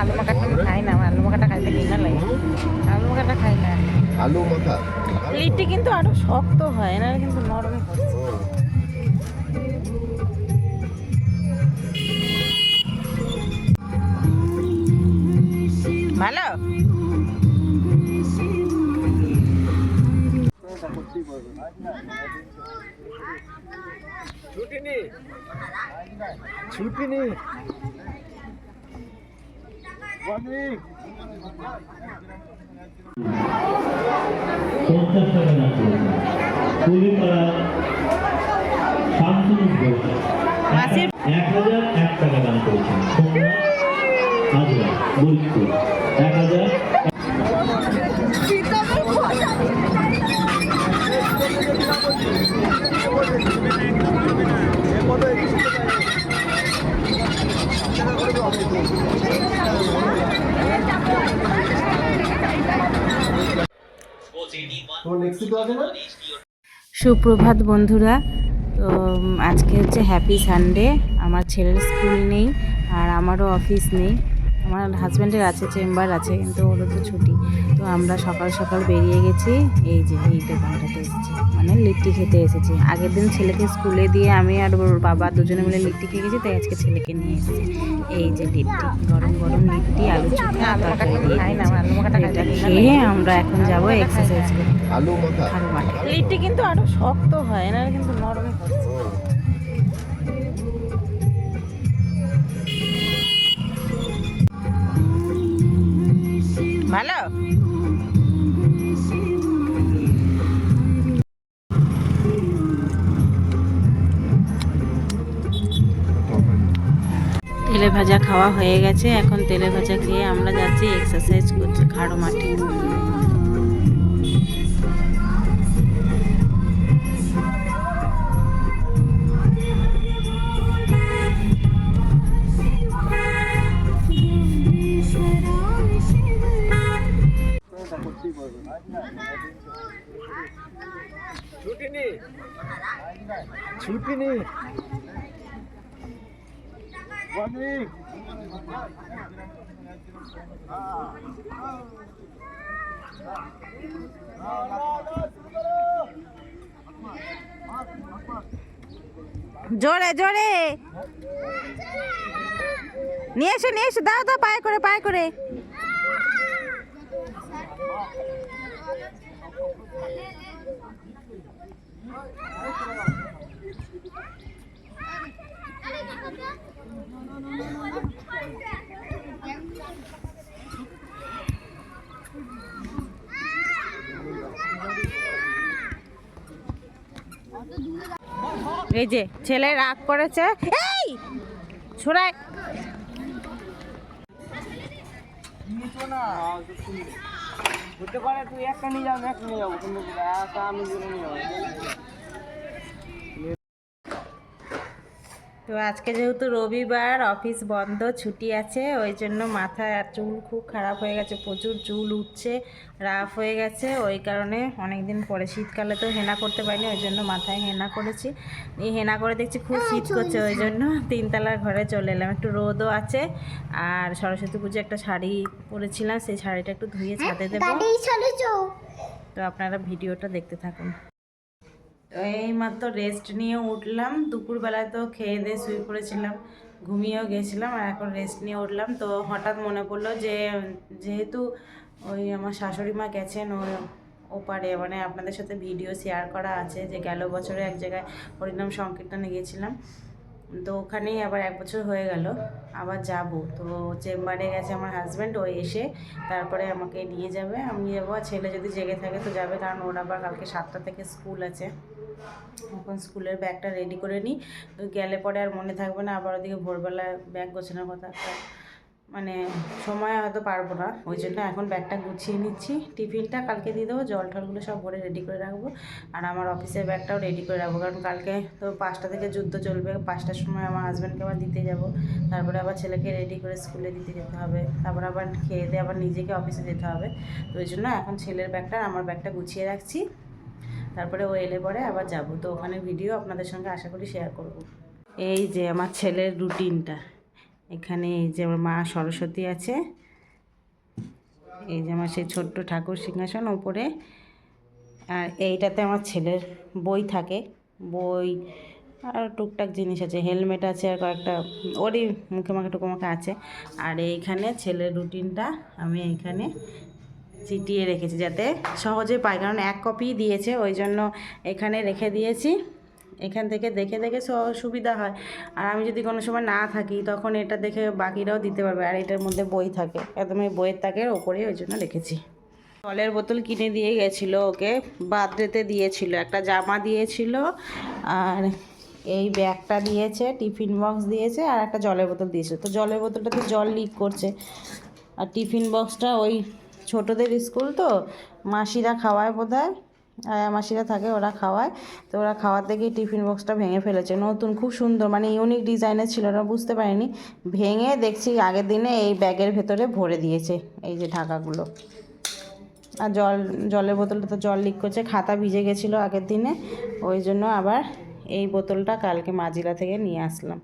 আলু মাখাটা আমি খাই না আলু মাখাটা খাইতে ঘৃণা লাগে? আলু মাখাটা খাই না। আলু মাখা। লিট্টি কিন্তু আরও শক্ত হয় না কিন্তু নরম ভালো? ছুটি নেই ছুটি নেই পঞ্চাশ টাকা করেছেন কুলিপাড়া শামসুল ঘোষ। এক হাজার এক টাকা দাম করেছেন। সোমনাথ হাজরা ফরিদপুর এক হাজার তোমার নেক্সট তো আছে না সুপ্রভাত বন্ধুরা তো আজকে হচ্ছে হ্যাপি সানডে আমার ছেলের স্কুল নেই আর আমারও অফিস নেই। আমার হাজব্যান্ডের আছে চেম্বার আছে কিন্তু ওরও তো ছুটি। তো আমরা সকাল সকাল বেরিয়ে গেছি। এই যে এই দোকানটাতে এসেছি। মানে লিট্টি খেতে এসেছি। আগের দিন ছেলেকে স্কুলে দিয়ে আমি আর ওর বাবা দুজনে মিলে লিট্টি খেয়ে গেছি তাই আজকে ছেলেকে নিয়ে এসেছি। এই যে লিট্টি গরম গরম লিট্টি আলু চোখা তরকারি দিয়ে এটা খেয়ে আমরা এখন যাব এক্সারসাইজ করতে। আলু মাখা। লিট্টি কিন্তু আরও শক্ত হয় না কিন্তু নরম ভালো? তেলে ভাজা খাওয়া হয়ে গেছে, এখন তেলে ভাজা খেয়ে আমরা যাচ্ছি এক্সারসাইজ করতে খাড়ো মাঠে। জোরে জোরে। নিয়ে এসো নিয়ে এসো। দাও দাও পায়ে করে পায়ে করে। এই যে, ছেলে রাগ করেছে। এই! ছোড়ায় হতে পারে তুই একটা নিয়ে যাব একটা নিয়ে যাব কিন্তু আমি নিয়ে যাব তো আজকে যেহেতু রবিবার অফিস বন্ধ ছুটি আছে ওই জন্য মাথায় আর চুল খুব খারাপ হয়ে গেছে প্রচুর চুল উঠছে রাফ হয়ে গেছে ওই কারণে অনেক দিন পরে শীতকালে তো হেনা করতে পারিনি ওই জন্য মাথায় হেনা করেছি। এই হেনা করে দেখছি খুব শীত করছে ওই জন্য তিনতলার ঘরে চলে এলাম একটু রোদও আছে আর সরস্বতী পুজো একটা শাড়ি পরেছিলাম সেই শাড়িটা একটু ধুয়ে ছাদে দেবো। তো আপনারা ভিডিওটা দেখতে থাকুন। তো এইমাত্র রেস্ট নিয়ে উঠলাম। দুপুরবেলায় তো খেয়ে দিয়ে শুয়ে পড়েছিলাম, ঘুমিয়েও গেছিলাম আর এখন রেস্ট নিয়ে উঠলাম। তো হঠাৎ মনে পড়ল যে, যেহেতু ওই আমার শাশুড়ি মা গেছেন ওই ওপারে মানে আপনাদের সাথে ভিডিও শেয়ার করা আছে যে গেল বছরে এক জায়গায় হরিনাম সংকীর্তনে গিয়েছিলাম তো ওখানেই আবার এক বছর হয়ে গেল, আবার যাব। তো চেম্বারে গেছে আমার হাজব্যান্ড ও এসে তারপরে আমাকে নিয়ে যাবে। আমি যাব আর ছেলে যদি জেগে থাকে তো যাবে, কারণ ওর আবার কালকে সাতটা থেকে স্কুল আছে। এখন স্কুলের ব্যাগটা রেডি করে নিই। গেলে পরে আর মনে থাকবে না, আবার ওদিকে ভোরবেলা ব্যাগ গোছানোর কথা। মানে সময় হয়তো পারব না। ওই জন্য এখন ব্যাগটা গুছিয়ে নিচ্ছি। টিফিনটা কালকে দিয়ে দেবো, জল টলগুলো সব ভরে রেডি করে রাখব। আর আমার অফিসের ব্যাগটাও রেডি করে রাখব, কারণ কালকে তো পাঁচটা থেকে যুদ্ধ চলবে। পাঁচটার সময় আমার হাজব্যান্ডকে আবার দিতে যাব। তারপরে আবার ছেলেকে রেডি করে স্কুলে দিতে যেতে হবে। তারপর আবার খেয়ে দিয়ে আবার নিজেকে অফিসে যেতে হবে। তো ওই জন্য এখন ছেলের ব্যাগটা আমার ব্যাগটা গুছিয়ে রাখছি। তারপরে ও এলে পরে আবার যাব। তো ওখানে ভিডিও আপনাদের সঙ্গে আশা করি শেয়ার করব। এই যে আমার ছেলের রুটিনটা এখানে এই যে আমার মা সরস্বতী আছে। এই যে আমার সেই ছোট্ট ঠাকুর সিংহাসন ওপরে। আর এইটাতে আমার ছেলের বই থাকে। বই আর টুকটাক জিনিস আছে, হেলমেট আছে আর কয়েকটা, ওরই মুখে মাখে টুকু মাখে আছে। আর এইখানে ছেলের রুটিনটা আমি এইখানে চিটিয়ে রেখেছি যাতে সহজে পাই কারণ এক কপি দিয়েছে, ওই জন্য এখানে রেখে দিয়েছি। এখান থেকে দেখে দেখে সুবিধা হয়। আর আমি যদি কোনো সময় না থাকি, তখন এটা দেখে বাকিরাও দিতে পারবে। আর এটার মধ্যে বই থাকে। একদম এই বইয়ের তাকের ওপরে ওই জন্য রেখেছি। জলের বোতল কিনে দিয়ে গেছিল ওকে। বার্থডেতে দিয়েছিল। একটা জামা দিয়েছিল, আর এই ব্যাগটা দিয়েছে, টিফিন বক্স দিয়েছে, আর একটা জলের বোতল দিয়েছে। তো জলের বোতলটাতে জল লিক করছে। আর টিফিন বক্সটা ওই ছোটোদের স্কুল তো, মাসিরা খাওয়ায় বোধ হয় মাসিরা থাকে, ওরা খাওয়ায়। তো ওরা খাওয়াতে গিয়ে টিফিন বক্সটা ভেঙে ফেলেছে। নতুন, খুব সুন্দর মানে ইউনিক ডিজাইনের ছিল ওরা বুঝতে পারিনি। ভেঙে দেখছি আগের দিনে এই ব্যাগের ভেতরে ভরে দিয়েছে, এই যে ঢাকাগুলো। আর জল, জলের বোতলটা তো জল লিক করছে, খাতা ভিজে গেছিল আগের দিনে। ওই জন্য আবার এই বোতলটা কালকে মাজিরা থেকে নিয়ে আসলাম।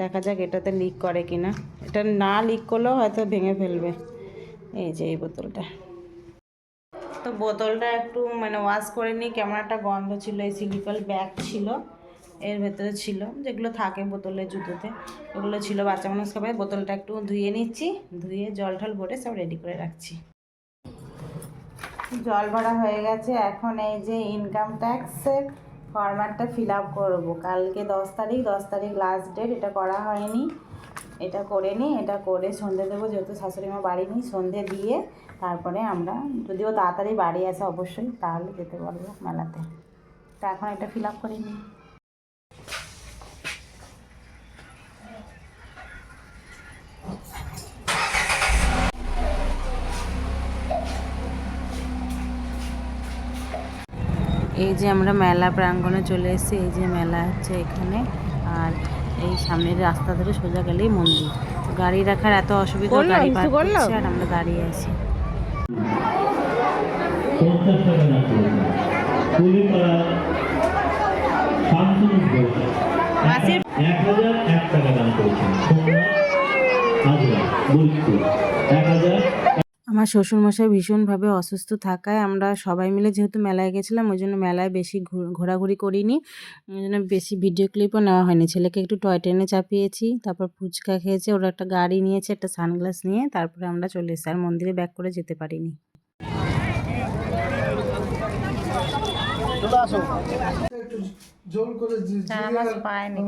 দেখা যাক এটাতে লিক করে কি না এটা না লিক করলেও হয়তো ভেঙে ফেলবে। এই যে এই বোতলটা। তো বোতলটা একটু মানে ওয়াশ করে নিই কেমন একটা গন্ধ ছিল, এই সিলিকল ব্যাগ ছিল, এর ভেতরে ছিল, যেগুলো থাকে বোতলের জুতোতে, ওগুলো ছিল বাচ্চা মানুষ খাবে। বোতলটা একটু ধুয়ে নিচ্ছি, ধুয়ে জল টল ভরে সব রেডি করে রাখছি। জল ভরা হয়ে গেছে, এখন এই যে ইনকাম ট্যাক্সের ফরম্যাটটা ফিল আপ করব। কালকে দশ তারিখ দশ তারিখ লাস্ট ডেট এটা করা হয়নি। এটা করে নিই, এটা করে সন্ধে দেবো, যেহেতু শাশুড়ি মা বাড়ি নিই, সন্ধে দিয়ে তারপরে আমরা, যদিও তাড়াতাড়ি বাড়ি আসে অবশ্যই, তাহলে যেতে পারব মেলাতে। তা এখন এটা ফিল আপ করে নিই। এই যে আমরা মেলা প্রাঙ্গণে চলে এসেছি, এই যে মেলা হচ্ছে এখানে। এই সামনের রাস্তা ধরে সোজা গেলেই মন্দির। তো গাড়ি রাখার এত অসুবিধা গাড়ি পার্ক করছে আর আমরা দাঁড়িয়ে আছি। এক হাজার এক টাকা দাম করেছেন। এক হাজার আমার শ্বশুরমশাই ভীষণভাবে অসুস্থ থাকায় আমরা সবাই মিলে যেহেতু মেলায় গেছিলাম ওই জন্য মেলায় বেশি ঘু- ঘোরাঘুরি করিনি। ওই জন্য বেশি ভিডিও ক্লিপও নেওয়া হয়নি। ছেলেকে একটু টয় ট্রেনে চাপিয়েছি তারপর ফুচকা খেয়েছে ওরা একটা গাড়ি নিয়েছে একটা সানগ্লাস নিয়ে তারপরে আমরা চলে এসেছি। আর মন্দিরে ব্যাক করে যেতে পারিনি।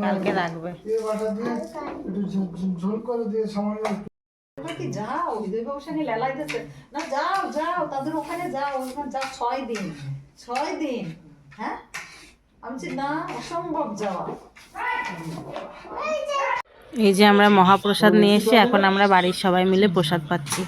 কালকে রাখবে। ঝোল করে দিয়ে সামান্য একটু কি যাও? সঙ্গে লেলাইতেছে না যাও যাও তাদের ওখানে যাও। ওখানে যাও ছয় দিন। ছয় দিন। হ্যাঁ? আমি না অসম্ভব যাওয়া। এই যে আমরা মহাপ্রসাদ নিয়ে এসে এখন আমরা বাড়ির সবাই মিলে প্রসাদ পাচ্ছি।